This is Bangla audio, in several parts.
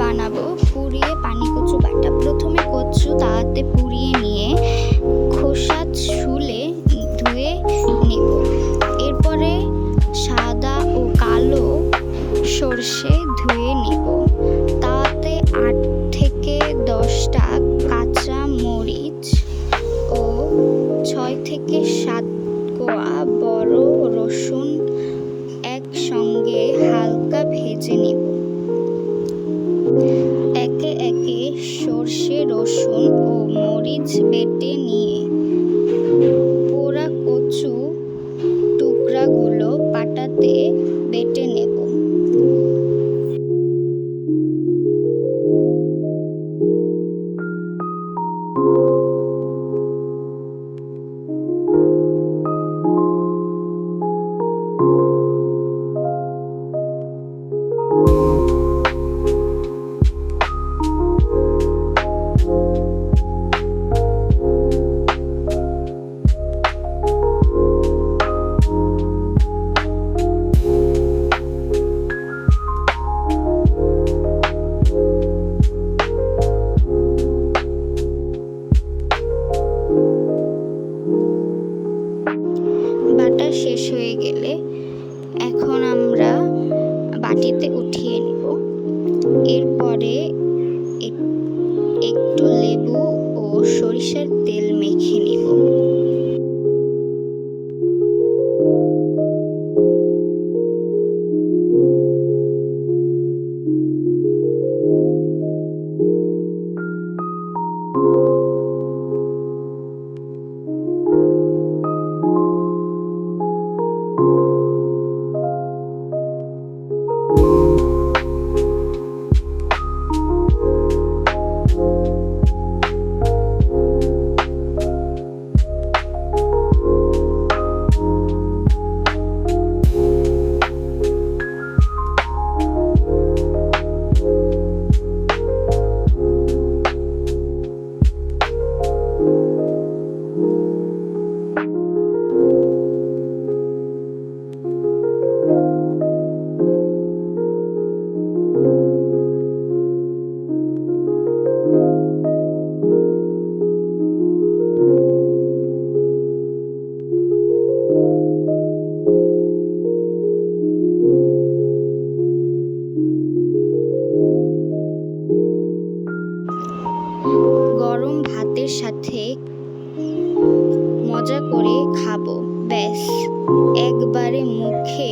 বানাবো। পুড়িয়ে পানি কচু বাটা। প্রথমে কচু তাতে পুড়িয়ে নিয়ে খোসা ছুলে ধুয়ে নেব। এরপরে সাদা ও কালো সর্ষে ধুয়ে নেব। মরিচ বেটে নিয়ে পোড়া কচু টুকরাগুলো পাটাতে বাটা শেষ হয়ে গেলে এখন আমরা বাটিতে উঠিয়ে নেব। এরপরে একটু লেবু ও সরিষার তেল মেখে নেব। গরম ভাতের সাথে মজা করে খাব। ব্যাস একবারে মুখে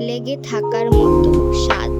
লেগে থাকার মতো স্বাদ।